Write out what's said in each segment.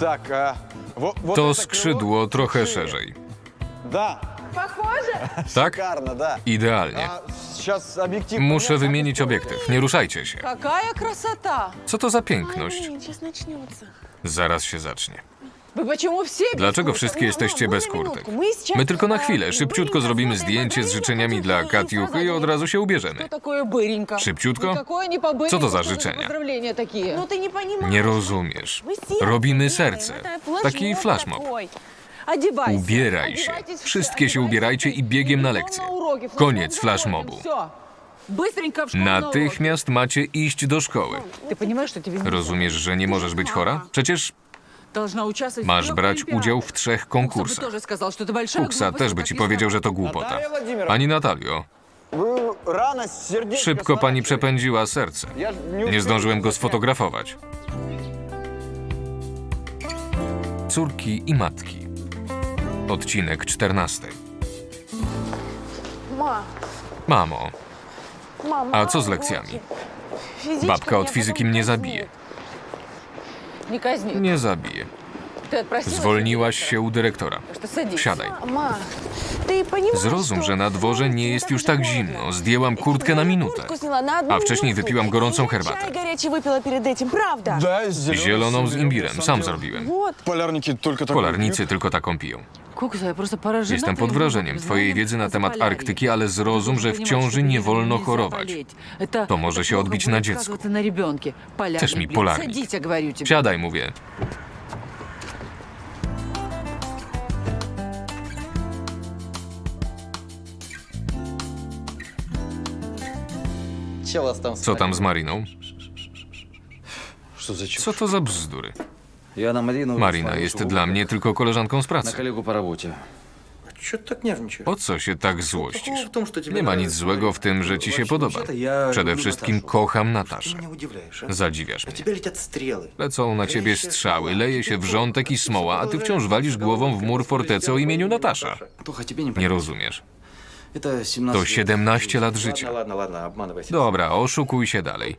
Так, а, во- вот To это skrzydło trochę szerzej. крыло- Да, Похоже? Tak? шикарно, да. Idealnie. А, сейчас объектив... Muszę поменять, wymienić obiektyw. Nie ruszajcie się. Какая красота! Co to za piękność? сейчас начнется. Zaraz się zacznie. Dlaczego wszystkie jesteście bez kurtek? My tylko na chwilę, szybciutko zrobimy zdjęcie z życzeniami dla Katiuchy i od razu się ubierzemy. Szybciutko? Co to za życzenia? Nie rozumiesz. Robimy serce. Taki flashmob. Ubieraj się. Wszystkie się ubierajcie i biegiem na lekcję. Koniec flashmobu. Natychmiast macie iść do szkoły. Rozumiesz, że nie możesz być chora? Przecież Masz brać udział w trzech konkursach. Kuksa też by ci powiedział, że to głupota. Pani Natalio, szybko pani przepędziła serce. Nie zdążyłem go sfotografować. Córki i matki. Odcinek 14. Mamo, a co z lekcjami? Babka od fizyki mnie zabije. Nie zabiję. Zwolniłaś się u dyrektora. Siadaj. Zrozum, że na dworze nie jest już tak zimno. Zdjęłam kurtkę na minutę, a wcześniej wypiłam gorącą herbatę. Zieloną z imbirem, sam zrobiłem. Polarnicy tylko taką piją. Jestem pod wrażeniem Twojej wiedzy na temat Arktyki, ale zrozum, że w ciąży nie wolno chorować. To może się odbić na dziecku. Chcesz mi polarnik. Siadaj, mówię. Co tam z Mariną? Co to za bzdury? Я на Марину... Marina смотрю, jest что dla Google mnie tylko koleżanką z На pracy. коллегу по работе. Че ты так нервничаешь? Po co się tak Такого złościsz? в том, что тебе Nie ma nic нравится złego w tym, że ci się podoba. Вообще-то я Przede люблю wszystkim Наташу. kocham Ты Nataszę. меня удивляешь, а? Zadziwiasz На mnie. тебя летят стрелы. Lecą na ciebie strzały, leje się wrzątek i smoła, a ty wciąż walisz głową w mur fortecy o imieniu Natasza. Антоха, тебе не Nie понять. rozumiesz. Это 17 To лет. 17 lat Ладно, życia. ладно, ладно, обманывайся. Dobra, oszukuj się dalej.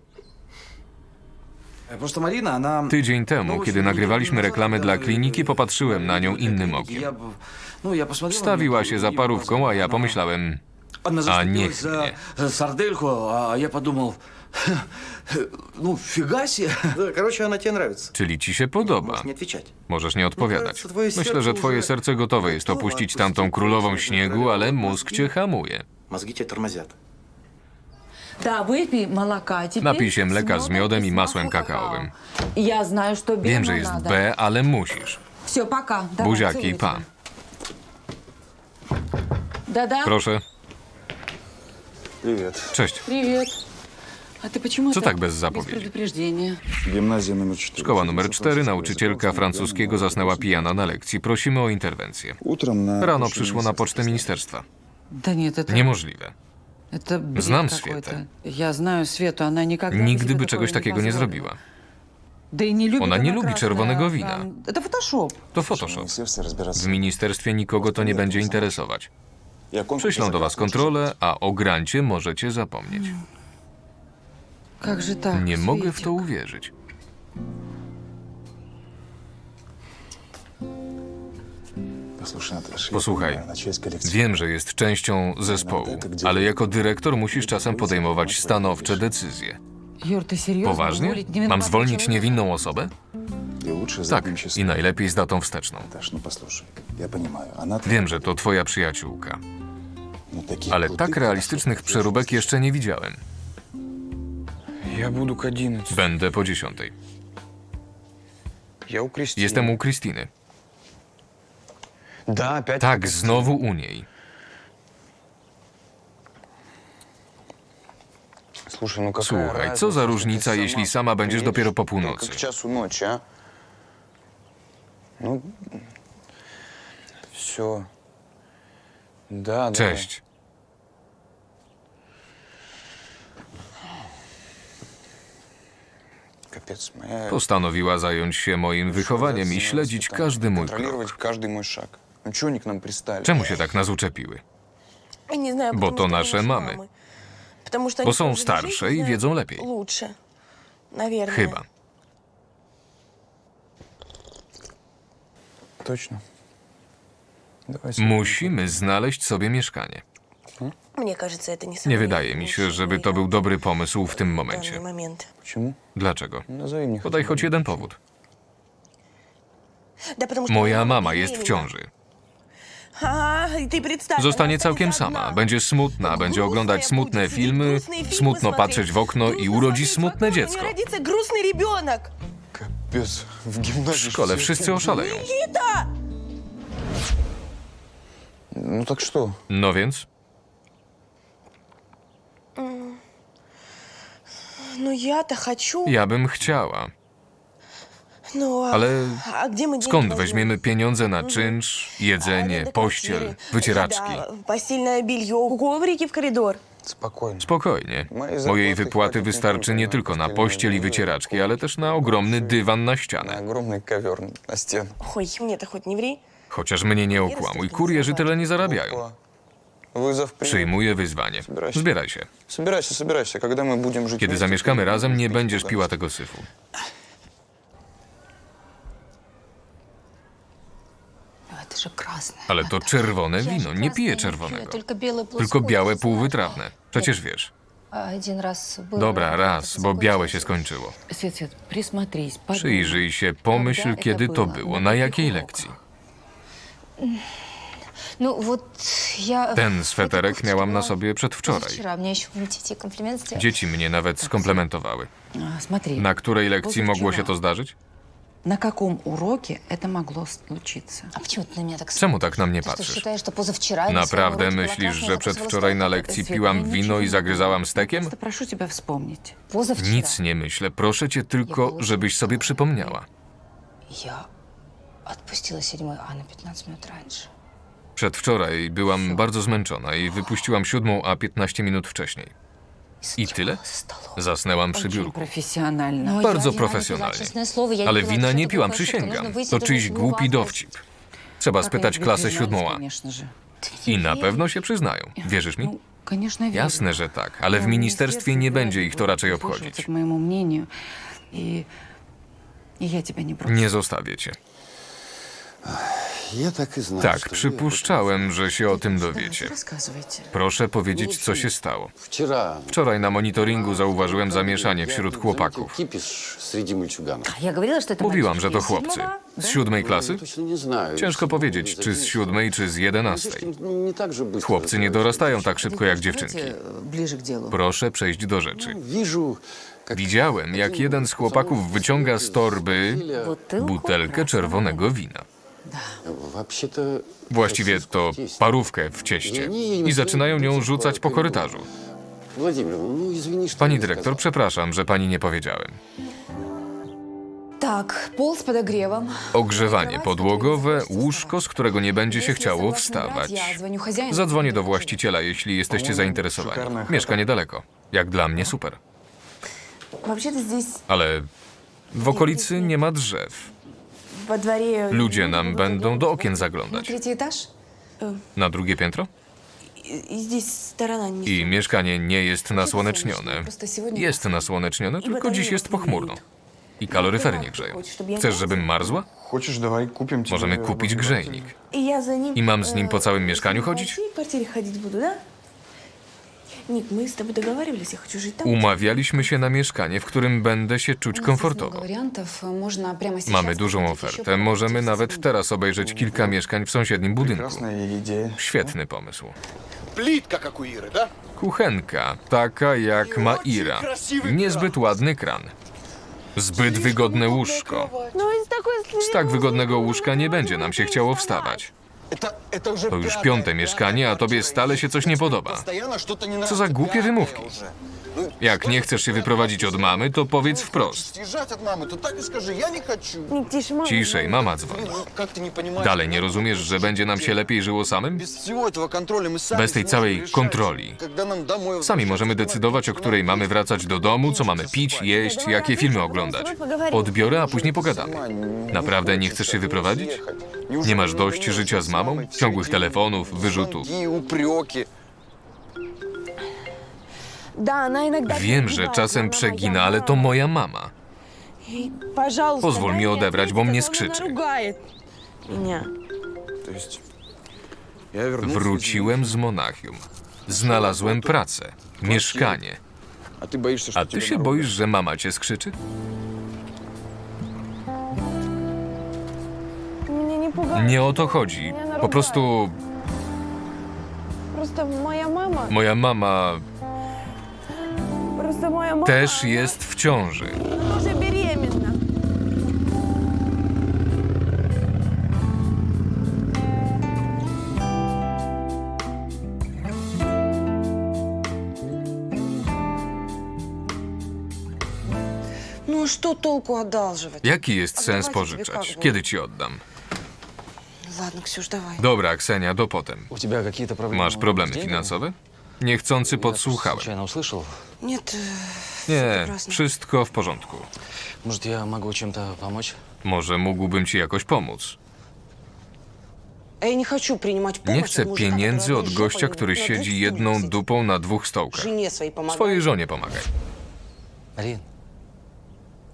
Просто Марина, она... Tydzień temu, kiedy nagrywaliśmy reklamę dla kliniki, popatrzyłem na nią innym okiem. Я б- Ну, я посмотрел на Wstawiła неё, się и za parówką, a ja она- pomyślałem, Она А не заступилась за за сардельку, а я подумал, ну, фига себе. Да, короче, она тебе нравится. czyli ci się podoba. Можешь не отвечать. Możesz nie odpowiadać. Myślę, że twoje serce gotowe jest opuścić tamtą królową śniegu, ale mózg cię hamuje. Mózgi cię тормозят. Napij się mleka z медом miodem и i с masłem маслом kakaowym. Я знаю, что Wiem, белому że jest надо. B, ale musisz. Все, пока. Давай, Buziaki, целую pa. тебя. Да-да. Proszę. Привет. Cześć. Привет. А ты почему Co это tak bez без zapowiedzi? предупреждения? Гимназия номер 4. Szkoła numer 4, nauczycielka francuskiego zasnęła pijana na lekcji. Prosimy o interwencję. Утром на... Rano przyszło na pocztę ministerstwa. Да нет, это... Niemożliwe. Это бред Znam какой-то. Sветę. Я знаю Свету, она никогда бы Nigdy себе by такого czegoś takiego nie позволила. zrobiła. Да и не любит Ona nie она lubi красное, czerwonego а, wina. Это фотошоп. To Photoshop. Министерство разбираться. W ministerstwie nikogo to nie będzie interesować. Я конкурс Przyślą do was kontrolę, a o grancie możecie zapomnieć. Как же так, Nie mogę w to Светик? uwierzyć. Posłuchaj, wiem, że jest częścią zespołu, ale jako dyrektor musisz czasem podejmować stanowcze decyzje. Poważnie? Mam zwolnić niewinną osobę? Tak, i najlepiej z datą wsteczną. Wiem, że to twoja przyjaciółka. Ale tak realistycznych przeróbek jeszcze nie widziałem. Będę po dziesiątej. Jestem u Krystyny. Да, опять. Tak, znowu u niej. Слушай, ну какая Słuchaj, разница, co za что ты różnica, сама jeśli sama będziesz приедешь dopiero po только północy? к часу ночи, а? Ну, все. Да, да. Cześć. Капец, моя... Postanowiła zająć się moim wychowaniem i śledzić każdy mój Контролировать krok. каждый мой шаг. Ну чего они к нам пристали? Czemu się tak nas uczepiły? Я не знаю, Bo потому to что nasze они mamy. мамы. Потому что Bo они są прожили starsze жизнь, i знают wiedzą lepiej. Лучше. Наверное. Chyba. Точно. Давай сюда. Musimy znaleźć sobie mieszkanie. Мне кажется, это не Nie самый wydaje mi się, лучший żeby to był вариант dobry pomysł w tym в данный momencie. момент. Почему? Dlaczego? Назови мне Podaj хотя бы choć jeden powód. Да потому что Moja она mama jest w беременна. ciąży. Zostanie она całkiem останется sama. одна. Będzie smutna, będzie Грустная oglądać smutne будет, filmy, грустные фильмы smutno смотреть, patrzeć w okno i грустно urodzi смотреть в smutne окно, у dziecko. нее родится грустный ребенок. Капец, в гимназии... W szkole все wszyscy тем- oszaleją. Никита! Ну так что? No więc? Ну я-то хочу. Ja bym chciała. Ну, а, Ale а где мы деньги skąd возьмем? weźmiemy pieniądze na czynsz, jedzenie, Аренда pościel, квартиры, wycieraczki? еда, постельное белье, коврики в коридор. Спокойно. Spokojnie. Mojej zapłaty Mojej wypłaty chwatит nie wystarczy tylko nie na tylko na pościelne pościel i bieliznę, wycieraczki, коврики, ale też na ogromny dywan na На ścianę. огромный ковер на стену. Ой, мне-то хоть не ври. Chociaż mnie nie okłamuj, kurierzy tyle nie zarabiają. Опа. Вызов принят. Przyjmuję wyzwanie. Zbieraj się. Собирайся, собирайся. Когда мы будем жить Kiedy вместе, zamieszkamy ты razem, nie пить będziesz туда. piła tego syfu. Ale to czerwone wino, nie piję czerwonego. Tylko białe półwytrawne. Przecież wiesz. Dobra, raz, bo białe się skończyło. Przyjrzyj się, pomyśl, kiedy to było, na jakiej lekcji. Ten sweterek miałam na sobie przedwczoraj. Dzieci mnie nawet skomplementowały. Na której lekcji mogło się to zdarzyć? на каком уроке это могло случиться? А почему ты на меня так Czemu tak na mnie Ты что, patrzysz? считаешь, что позавчера я на Naprawdę своем уроке была myślisz, красная, że я przedwczoraj na показывала lekcji Свет, piłam я wino ничего i не zagryzałam говорю. stekiem? Просто прошу тебя вспомнить. Позавчера. Nic nie myślę, proszę cię tylko, żebyś sobie przypomniała. Я отпустила седьмой А на 15 минут раньше. Przedwczoraj byłam bardzo zmęczona i wypuściłam siódmą, a 15 minut wcześniej. I tyle? Zasnęłam przy biurku. Bardzo profesjonalnie. Ale wina nie piłam, przysięgam. To czyjś głupi dowcip. Trzeba spytać klasę siódmą A. I na pewno się przyznają. Wierzysz mi? Jasne, że tak, ale w ministerstwie nie będzie ich to raczej obchodzić. Nie zostawię cię. Ja tak znam. Tak, przypuszczałem, że się o tym dowiecie. Proszę powiedzieć, co się stało. Wczoraj. Wczoraj na monitoringu zauważyłem zamieszanie wśród chłopaków. Mówiłam, że to chłopcy. Z siódmej klasy? Ciężko powiedzieć, czy z siódmej, czy z jedenastej. Chłopcy nie dorastają tak szybko jak dziewczynki. Proszę przejść do rzeczy. Widziałem, jak jeden z chłopaków wyciąga z torby butelkę czerwonego wina. Właściwie to parówkę w cieście i zaczynają nią rzucać po korytarzu. Pani dyrektor, przepraszam, że pani nie powiedziałem. Tak, pół z podogrzewem. Ogrzewanie podłogowe, łóżko, z którego nie będzie się chciało wstawać. Zadzwonię do właściciela, jeśli jesteście zainteresowani. Mieszka niedaleko. Jak dla mnie super. Ale w okolicy nie ma drzew. во дворе... Ludzie nam będą do okien zaglądać. Третий этаж? Na drugie piętro? И здесь сторона не... I mieszkanie nie jest nasłonecznione. Просто сегодня... Jest nasłonecznione, tylko dziś jest pochmurno. I kaloryfery nie grzeją. Chcesz, żebym marzła? Хочешь, давай купим тебе Możemy kupić обогреватель. grzejnik. И я за ним... I mam z nim po całym mieszkaniu В chodzić? Ник, мы с тобой doговаривались, я хочу жить там. Umawialiśmy się na mieszkanie, w którym będę się czuć У нас есть komfortowo. много вариантов. Можно прямо сейчас Mamy dużą посмотреть ofertę. еще Możemy пару nawet птиц. teraz obejrzeć kilka mieszkań w sąsiednim budynku. Прекрасная идея. Świetny pomysł. Плитка, как у Иры, да? Kuchenka, taka jak ma Ira. Niezbyt ładny kran. Zbyt wygodne łóżko. Ну, из такой... Z tak wygodnego łóżka nie będzie nam się chciało wstawać. To już piąte mieszkanie, a tobie stale się coś nie podoba. Co za głupie wymówki. уже. Jak nie chcesz się wyprowadzić od mamy, to powiedz wprost. Съезжать от мамы, то так и скажи, я не хочу. Ник, тише, мама. Ciszej, mama dzwoni. Блин, ну как ты не понимаешь? Dalej nie rozumiesz, że będzie nam się lepiej żyło samym? Без всего этого контроля мы сами Bez tej сможем całej решать, kontroli. когда нам домой Sami możemy decydować, o której mamy wracać do domu, co mamy pić, jeść, jakie filmy oglądać. Odbiorę, a później pogadamy. Naprawdę nie chcesz się wyprowadzić? Nie masz dość życia z mamą? Ciągłych telefonów, wyrzutów. Звонки, упреки. Wiem, że czasem przegina, ale to moja mama. Pozwól mi odebrać, bo mnie skrzyczy. Wróciłem z Monachium. Znalazłem pracę, mieszkanie. A ty się boisz, że mama cię skrzyczy? Nie o to chodzi. Po prostu moja mama. Moja mama też jest w ciąży. Тоже беременна. Ну что толку одалживать? Jaki jest sens Oddawajcie pożyczać? sobie Kiedy ci oddam? Ладно, Ксюш, давай. Dobra, Ksenia, do potem. У тебя какие-то проблемы? Masz problemy с деньгами? finansowe? Niechcący podsłuchałem. Случайно услышал. Нет, э, Nie, прекрасно. wszystko w porządku. Может, я могу чем-то помочь? Może mógłbym ci jakoś pomóc. А я не хочу принимать помощь Nie от chcę мужика, pieniędzy который od одной gościa, жопой który на двух siedzi стульях jedną сидит. dupą na dwóch stołkach. Жене своей помогай. Swojej żonie pomagaj. Марин,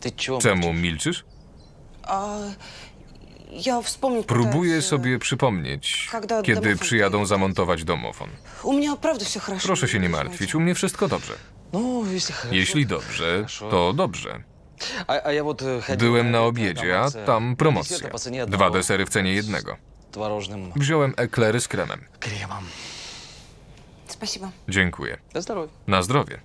ты чего Czemu молчишь? milczysz? А, я вспомнить Próbuję sobie przypomnieć, kiedy przyjadą zamontować domofon. Proszę się nie martwić, u mnie wszystko dobrze. Jeśli dobrze, to dobrze. Byłem na obiedzie, a tam promocja. Dwa desery w cenie jednego. Wziąłem eklery z kremem. Dziękuję. Na zdrowie.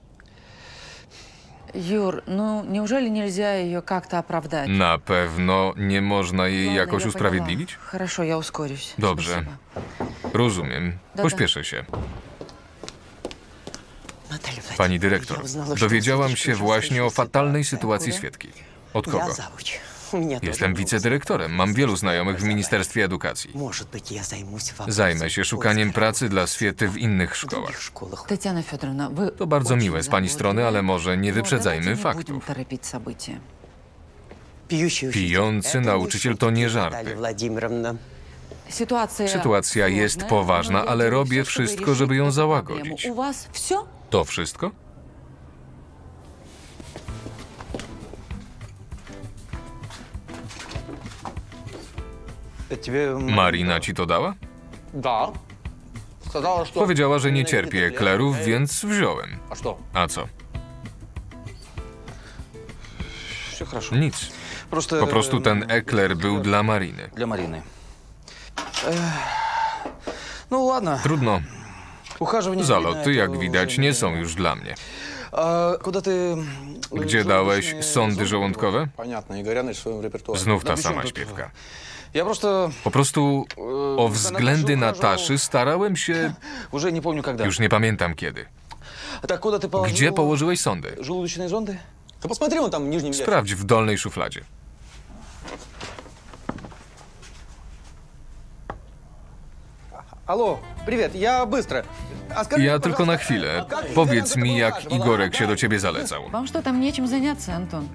Юр, ну неужели нельзя ее как-то оправдать? Na pewno nie można jej Ладно, jakoś я usprawiedliwić? поняла. Хорошо, я ускорюсь. Dobrze. Спасибо. Rozumiem. Да-да. Pośpieszę się. Pani dyrektor, dowiedziałam się właśnie o fatalnej sytuacji świadki. Od kogo? Jestem wicedyrektorem. Mam wielu znajomych w Ministerstwie Edukacji. Zajmę się szukaniem pracy dla Swiety w innych szkołach. Татьяна Федоровна, вы To bardzo miłe z pani strony, ale może nie Но wyprzedzajmy давайте не будем faktów. торопить события. Pijący nauczyciel to nie żarty. Sytuacja, Sytuacja jest сложная, poważna, но я ale делаю robię всё, чтобы wszystko, żeby ją решить эту załagodzić. проблему. У вас все? To wszystko? Marina ci to dała? Da. Powiedziała, że nie cierpi eklerów, więc wziąłem. A co? Nic. Po prostu ten ekler był dla Mariny. Dla Mariny. No ładno. Trudno. Zaloty, jak widać, nie są już dla mnie. Gdzie dałeś sondy żołądkowe? Znów ta sama śpiewka. Я просто... Po prostu э, o за względy Наташей ухаживал Nataszy starałem się... Уже не помню когда. Już nie pamiętam kiedy. Так куда ты положил... Gdzie położyłeś sądy? Желудочные зонды? Да посмотри, он там в нижнем ящике. Sprawdź w dolnej szufladzie. Алло, привет, я быстро. А скажи, Ja tylko na пожалуйста, chwilę. а как Powiedz сделать mi, такую jak кашу? Igorek się do ciebie zalecał. Вам что, там нечем заняться, Антон?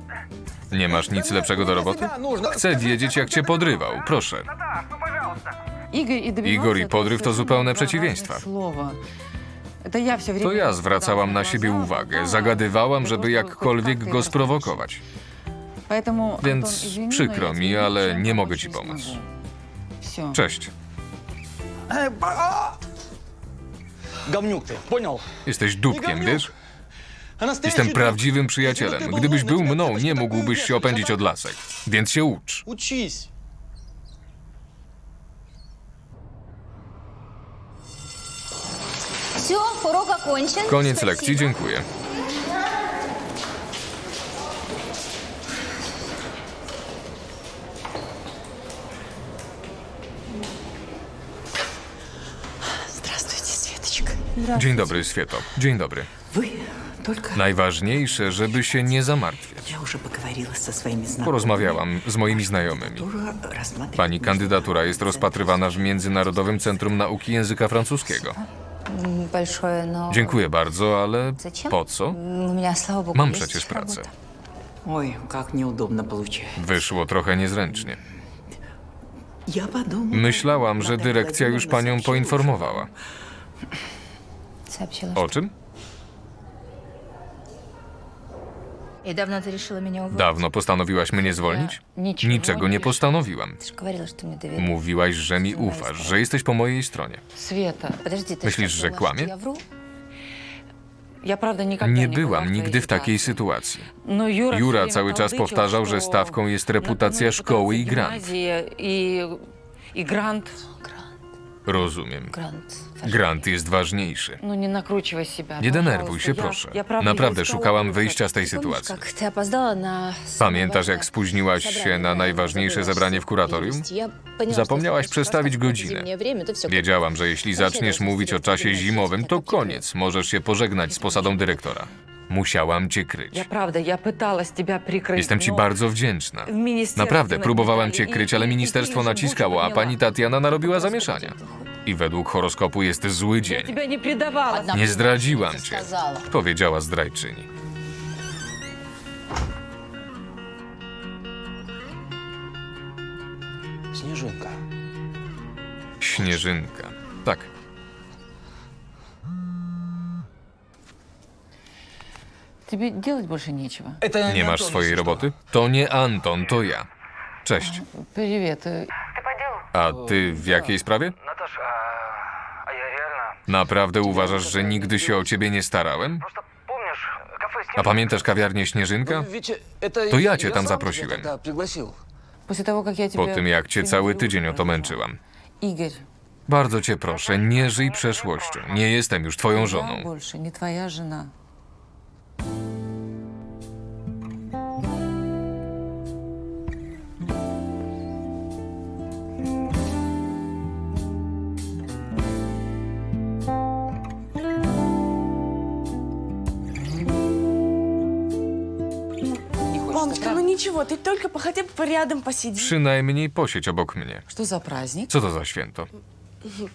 Nie masz nic lepszego do roboty? Chcę wiedzieć, jak cię podrywał. Proszę. Игорь и добивался Igor i этого podryw to совершенно zupełne два przeciwieństwa. разных слова. Это я все время To ja zwracałam na siebie uwagę. Zagadywałam, żeby jakkolwiek go sprowokować. Поэтому, Więc Антон, извини, но przykro я mi, тебе ale ничем nie mogę помочь ci не pomóc. смогу. Все. Cześć. Говнюк ты, понял? Jesteś dupkiem, wiesz? Jestem prawdziwym przyjacielem. Gdybyś był mną, nie mógłbyś się opędzić od lasek. Więc się ucz. Koniec lekcji, dziękuję. Dzień dobry, Świeto. Dzień dobry. Wy только... Najważniejsze, żeby się nie zamartwiać. Я уже поговорила со своими знакомыми. Porozmawiałam z moimi znajomymi. Тоже рассматривают Pani kandydatura jest rozpatrywana w Międzynarodowym Centrum Nauki Języka Francuskiego. Большое, но... Dziękuję bardzo, ale Zачем? po co? У меня, слава богу, Mam есть przecież pracę. работа. Ой, как неудобно получается. Wyszło trochę niezręcznie. Я подумала... Myślałam, że Наталья dyrekcja już Владимировна panią сообщила, poinformowała. Сообщила, O что- czym? давно ты решила меня уволить? Dawno postanowiłaś mnie zwolnić? Ничего Niczego nie postanowiłam. Ты же говорила, что мне доверяешь. Mówiłaś, że mi ufasz, że jesteś po mojej stronie. Света, Подожди, ты Myślisz, что, że думала, kłamie? что Я вру? я правда никогда Nie не byłam была в nigdy твоей w takiej ситуации. sytuacji. Но Юра, Юра всё время cały czas толдычил, powtarzał, że что stawką jest на- reputacja на szkoły i reputację grant. gimnazji I, i grant. Rozumiem. Грант. Grant jest ważniejszy. Ну не накручивай себя. Nie denerwuj пожалуйста. się, Я- proszę. я правда Naprawdę искала szukałam выход. wyjścia z tej Помнишь, sytuacji. как ты опоздала на Pamiętasz, самое jak spóźniłaś важное się na собрание, najważniejsze забыла zebranie w kuratorium? перевести. Я поняла, Zapomniałaś что если przestawić хочешь рассказать godzinę. про зимнее время, to всё Wiedziałam, że jeśli zaczniesz mówić o czasie zimowym, to koniec. Możesz się pożegnać z posadą dyrektora. Musiałam cię kryć. Я правда, я пыталась тебя прикрыть. Jestem ci но bardzo wdzięczna. w ministerstwie Naprawdę, próbowałam cię napisali kryć, i- ale i- i ministerstwo ty już naciskało, a poняла. pani Tatiana narobiła zamieszania. I według horoskopu jest zły Я dzień. тебя не предавала. Nie zdradziłam cię, сказала. powiedziała zdrajczyni. Снежинка. Śnieżynka. Tak, Тебе делать больше нечего. Это nie masz swojej roboty? To nie Anton, to ja. Cześć. Привет. э, A ty w jakiej sprawie? Наташа, а, а я реально... Naprawdę uważasz, że nigdy się o ciebie nie starałem? Просто помнишь, кафе A pamiętasz kawiarnię Śnieżynka? Wiecie, это To ja cię я tam сам zaprosiłem. тебя тогда пригласил. После того, как я Po тебя... tym, jak cię cały tydzień o to męczyłam. Игорь, Bardzo cię proszę, nie żyj przeszłością. Nie jestem już twoją я żoną. больше не твоя жена. ничего, ты только по- хотя бы рядом посиди. Przynajmniej posiedź obok mnie. Что за праздник? Co to za święto?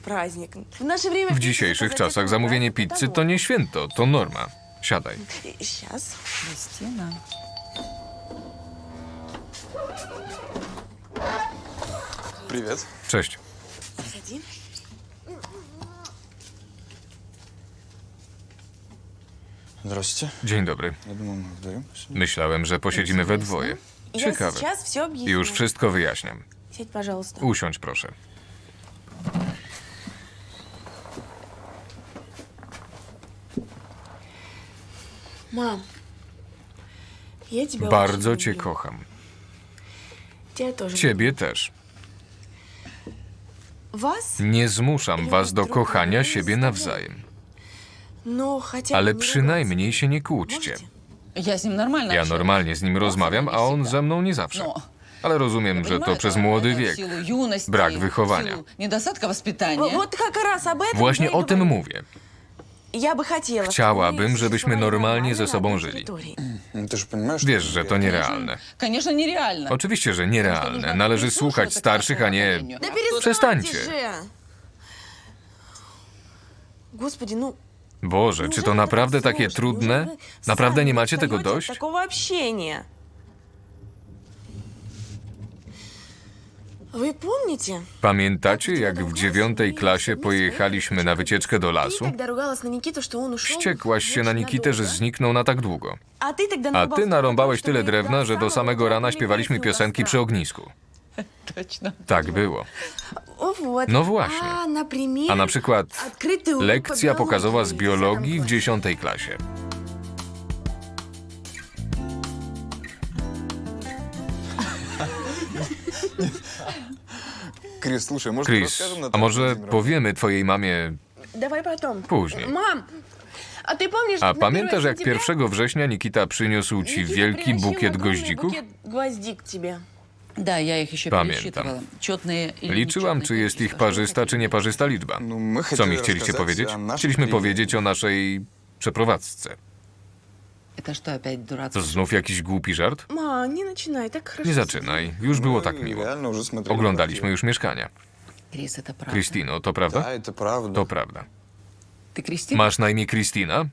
Праздник. В наше время... W dzisiejszych czasach zamówienie pizzy to nie święto, to norma. Siadaj. Сейчас. Кристина. Привет. Cześć. Здравствуйте. Dzień dobry. Я думал, мы вдвоем посидим. Myślałem, że posiedzimy we dwoje. Я Ciekawe. сейчас все объясню. Już wszystko wyjaśniam. Сядь, пожалуйста. Usiądź proszę. Мам, я тебя Bardzo очень cię люблю. kocham. Тебя тоже. Ciebie też. Вас? Nie zmuszam was do kochania siebie nawzajem. Ну, хотя бы Ale не przynajmniej się nie kłóćcie. Можете? Я с ним нормально Ja общаюсь. normalnie z nim rozmawiam, a on ze mną nie zawsze. No. Ale rozumiem, że to przez młody это в wiek. силу юности, Brak в wychowania. силу недостатка В- воспитания. Вот как раз об этом Właśnie я и o tym говорю. mówię. Я бы хотела, чтобы Chciałabym, мы żebyśmy существовали normalnie нормально ze sobą на одной żyli. территории. Ну, ты же понимаешь, Wiesz, że to nierealne. Конечно, нереально. Oczywiście, że nierealne. Należy słuchać starszych, a nie... Да перестаньте Przestańcie. же! Господи, ну... Boże, czy to naprawdę takie trudne? Naprawdę nie macie tego dość? Pamiętacie, jak w dziewiątej klasie pojechaliśmy na wycieczkę do lasu? Wściekłaś się na Nikitę, że zniknął na tak długo. A ty narąbałeś tyle drewna, że do samego rana śpiewaliśmy piosenki przy ognisku. Точно. Tak było. O, вот. No właśnie. A, например, A na przykład открытый урок lekcja по pokazowa z биологии в biologii w десятом dziesiątej klasie. Крис, слушай, может, Chris, расскажем a Наташе może Владимировне? powiemy twojej mamie... классе. Давай потом. Później. Мам, а ты помнишь, A на pamiętasz, 1 jak сентября 1 września Nikita przyniósł ci Никита wielki приносил bukiet огромный goździków? букет гвоздик тебе. Да, я их еще Pamiętam. пересчитывала. Четные или Liczyłam, нечетные czy jest ich количества. parzysta, czy nieparzysta liczba. No, my Co chcieli mi chcieliście rozkazać powiedzieć? o naszym Chcieliśmy przyjeździe. powiedzieć o naszej przeprowadzce. Это что опять To дурацкое? znów jakiś głupi żart? Ма, не начинай, так хорошо. Nie zaczynaj, już było Мы tak miło. реально уже смотрели Oglądaliśmy квартиру. już mieszkania. Крис, это правда. Kristino, to prawda? Да, это правда. To prawda. Ты Кристина? Masz na imię Kristina?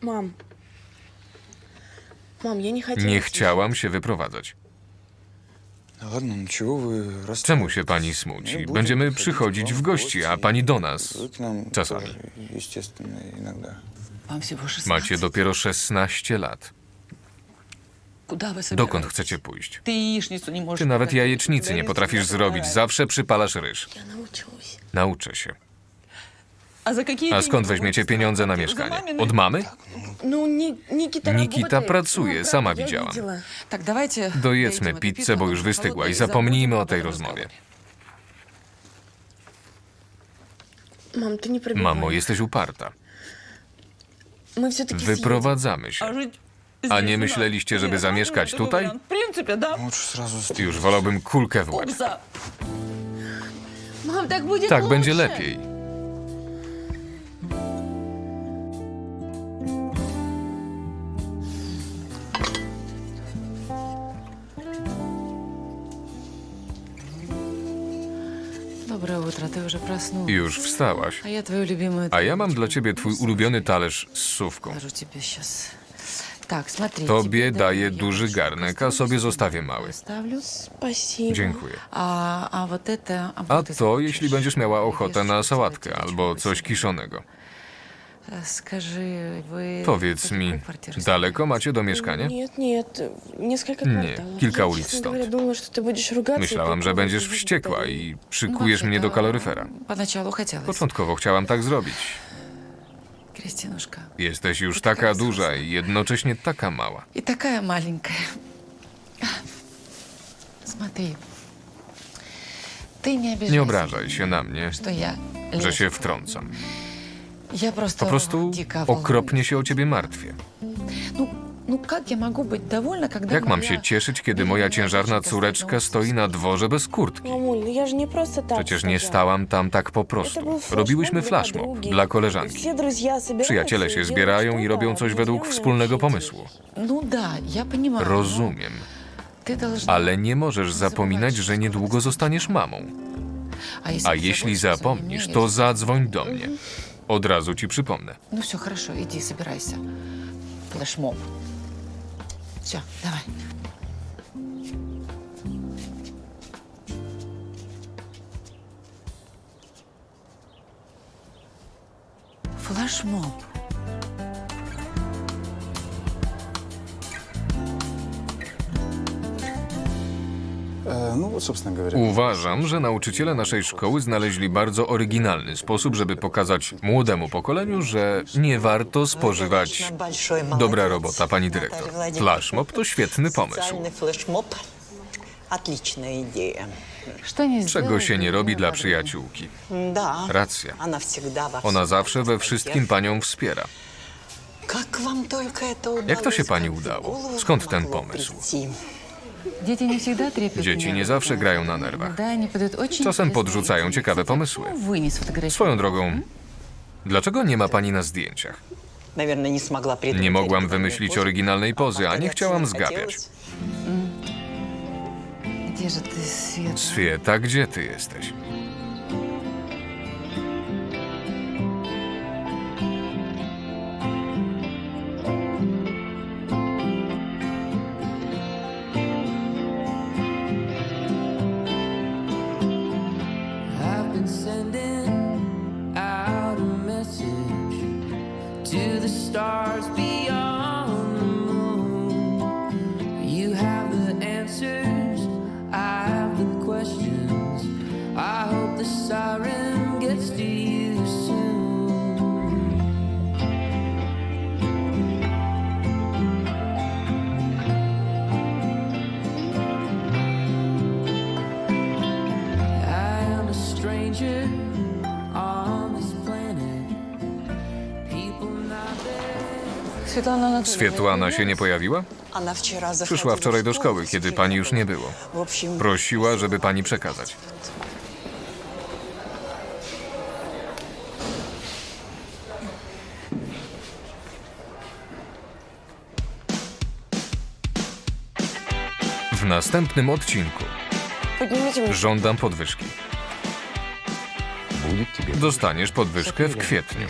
Мам. nie chciałam się wyprowadzać. Czemu się pani smuci? Będziemy przychodzić w gości, a pani do nas. Czasami. Macie dopiero 16 lat. Dokąd chcecie pójść? Ty nawet jajecznicy nie potrafisz zrobić. Zawsze przypalasz ryż. Nauczę się. А за какие A skąd деньги weźmiecie вы pieniądze na За mieszkanie? мамины? Od mamy? Ну, Ни- Никита Никита работает. працує, Ну, sama правда, я widziałam. видела. Так, давайте... Dojedzmy доедим эту pizzę, пиццу, bo она już уже wystygła i холодная, zapomnijmy o забудем tej об этом rozmowie. Мам, ты не пробивай. Mamo, jesteś uparta. Мы все-таки Wyprowadzamy się. А жить A здесь nie у нас? myśleliście, żeby Нет, zamieszkać такой tutaj? вариант. В принципе, да. Лучше сразу... Już wolałbym kulkę w łeb. Кукса. Мам, так будет Tak лучше. będzie lepiej. Доброе утро, ты уже проснулась. Już wstałaś. А я твою любимую... A ja mam dla ciebie twój ulubiony talerz z sówką. Покажу тебе сейчас. Так, смотри. Tobie тебе daję даю duży яблочко. garnek, a sobie zostawię mały. Ставлю. Спасибо. Dziękuję. А, а вот это... A вот ты to, захочешь. jeśli będziesz miała ochotę na Wiesz, sałatkę co albo ci coś chodzi. kiszonego. E, Скажи, вы... Powiedz вы mi, какой квартиры daleko macie do mieszkania? Нет, нет, несколько Nie, кварталов. kilka Я, ulic честно stąd. говоря, думала, что ты будешь ругаться. и Myślałam, że попробуешь będziesz увидеть wściekła батарею. i Ну, przykujesz mnie do вообще-то, kaloryfera. Поначалу хотелось. Początkowo chciałam tak zrobić. Кристинушка. Jesteś już taka duża i jednocześnie taka mała. И такая маленькая. Смотри. Ты не обижайся, Nie obrażaj się na mnie, что я że лезу. się wtrącam. Я просто Po prostu дико okropnie się o ciebie martwię. волнуюсь. Ну, ну как я могу быть довольна, когда Jak mam моя się cieszyć, kiedy moja ciężarna córeczka stoi na dworze bez kurtki? Мамуль, ну я же не просто так Przecież nie сказала. stałam tam tak po Это был prostu. флешмоб Robiłyśmy для flashmob подруги. dla koleżanki. Все друзья собираются Przyjaciele и się делают zbierają i что-то robią coś według определенное wspólnego общее. pomysłu. Ну да, я понимаю. но Rozumiem, Ты должна... ale nie możesz zapominać, że niedługo zostaniesz mamą. А если, A ты jeśli забудешь о своем zapomnisz, мнении, to zadzwoń do mnie. Od razu ci przypomnę. Ну все, хорошо, иди, собирайся. Флешмоб. Все, давай. Флешмоб. Uważam, że nauczyciele naszej szkoły znaleźli bardzo oryginalny sposób, żeby pokazać młodemu pokoleniu, że nie warto spożywać. Dobra robota, pani dyrektor. Flashmob to świetny pomysł. Czego się nie robi dla przyjaciółki. Racja. Ona zawsze we wszystkim panią wspiera. Jak to się pani udało? Skąd ten pomysł? Dzieci nie zawsze grają na nerwach. Czasem podrzucają ciekawe pomysły. Swoją drogą, dlaczego nie ma pani na zdjęciach? Nie mogłam wymyślić oryginalnej pozy, a nie chciałam zgapiać. Swieta, gdzie ty jesteś? Swietlana się nie pojawiła? Przyszła wczoraj do szkoły, kiedy pani już nie było. Prosiła, żeby pani przekazać. W następnym odcinku żądam podwyżki. Dostaniesz podwyżkę w kwietniu.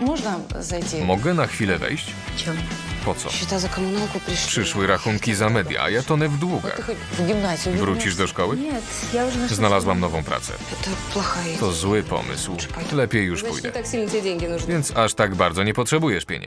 Можно зайти? Mogę na chwilę wejść? Чем? Po co? Счета за коммуналку пришли. Przyszły rachunki za media, a ja tonę w Ты długach. хоть в гимназию Wrócisz do szkoły? Нет, я уже нашла. Znalazłam nową pracę. Это плохая To zły pomysł. Lepiej już pójdę. так сильно тебе деньги нужны. Więc aż tak bardzo nie potrzebujesz pieniędzy.